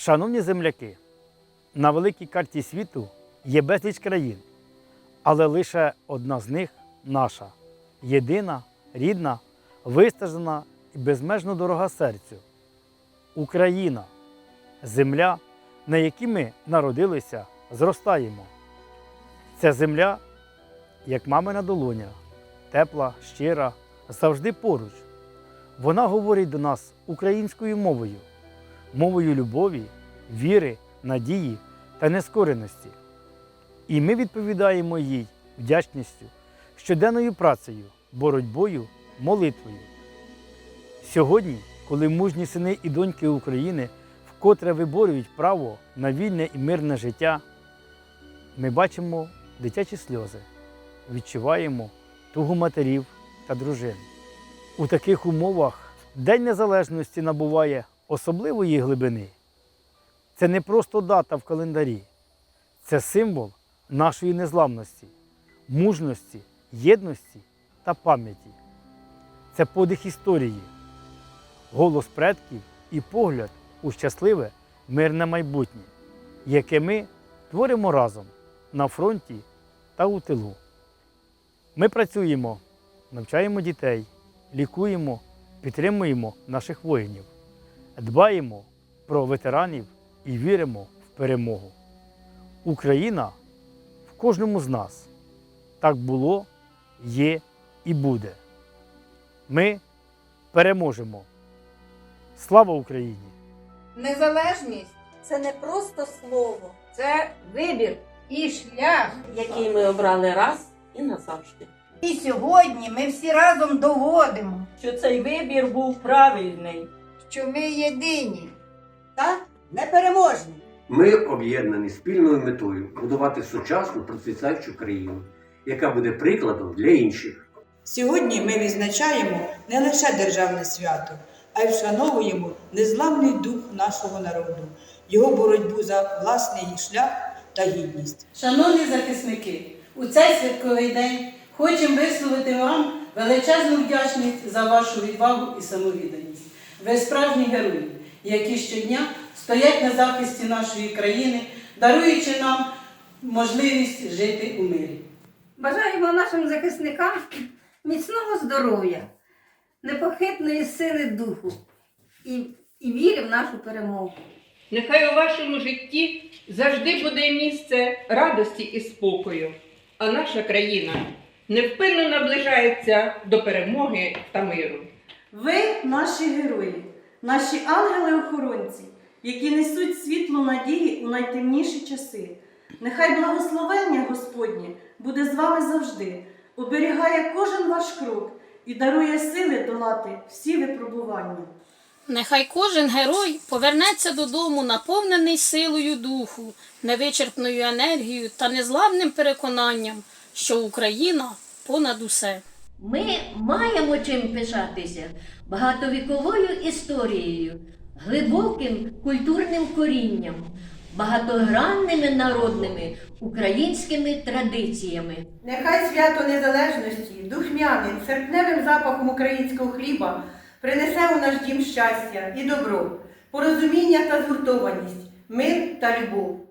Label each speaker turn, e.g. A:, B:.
A: Шановні земляки, на великій карті світу є безліч країн, але лише одна з них наша єдина, рідна, вистажена і безмежно дорога серцю. Україна, земля, на якій ми народилися, зростаємо. Ця земля, як мамина долоня, тепла, щира, завжди поруч. Вона говорить до нас українською мовою, мовою любові, віри, надії та нескореності. І ми відповідаємо їй вдячністю, щоденною працею, боротьбою, молитвою. Сьогодні, коли мужні сини і доньки України вкотре виборюють право на вільне і мирне життя, ми бачимо дитячі сльози, відчуваємо тугу матерів та дружин. У таких умовах День Незалежності набуває особливої глибини. Це не просто дата в календарі, це символ нашої незламності, мужності, єдності та пам'яті. Це подих історії, голос предків і погляд у щасливе мирне майбутнє, яке ми творимо разом на фронті та у тилу. Ми працюємо, навчаємо дітей, лікуємо, підтримуємо наших воїнів, дбаємо про ветеранів і віримо в перемогу. Україна в кожному з нас. Так було, є і буде. Ми переможемо. Слава Україні!
B: Незалежність
C: Це не просто слово.
B: це вибір і шлях.
D: який ми обрали раз і назавжди.
B: І сьогодні ми всі разом доводимо,
D: Що цей вибір був правильний.
B: Що ми єдині.
C: Та непереможні.
E: Ми об'єднані спільною метою будувати сучасну процвітаючу країну, яка буде прикладом для інших.
F: Сьогодні ми відзначаємо не лише державне свято, а й вшановуємо незламний дух нашого народу, його боротьбу за власний шлях та гідність.
G: Шановні захисники, у цей святковий день хочемо висловити вам величезну вдячність за вашу відвагу і самовідданість. Ви справжні герої, які щодня стоять на захисті нашої країни, даруючи нам можливість жити у мирі.
H: Бажаємо нашим захисникам міцного здоров'я, непохитної сили духу і, і віри в нашу перемогу.
I: Нехай у вашому житті завжди буде місце радості і спокою, а наша країна невпинно наближається до перемоги та миру.
J: Ви наші герої, наші ангели-охоронці, які несуть світло надії у найтемніші часи. Нехай благословення Господнє буде з вами завжди, оберігає кожен ваш крок і дарує сили долати всі випробування.
K: Нехай кожен герой повернеться додому наповнений силою духу, невичерпною енергією та незламним переконанням, що Україна понад усе.
L: Ми маємо чим пишатися багатовіковою історією, глибоким культурним корінням, багатогранними народними українськими традиціями.
B: Нехай свято незалежності, духмяним, серпневим запахом українського хліба принесе у наш дім щастя і добро, порозуміння та згуртованість, мир та любов.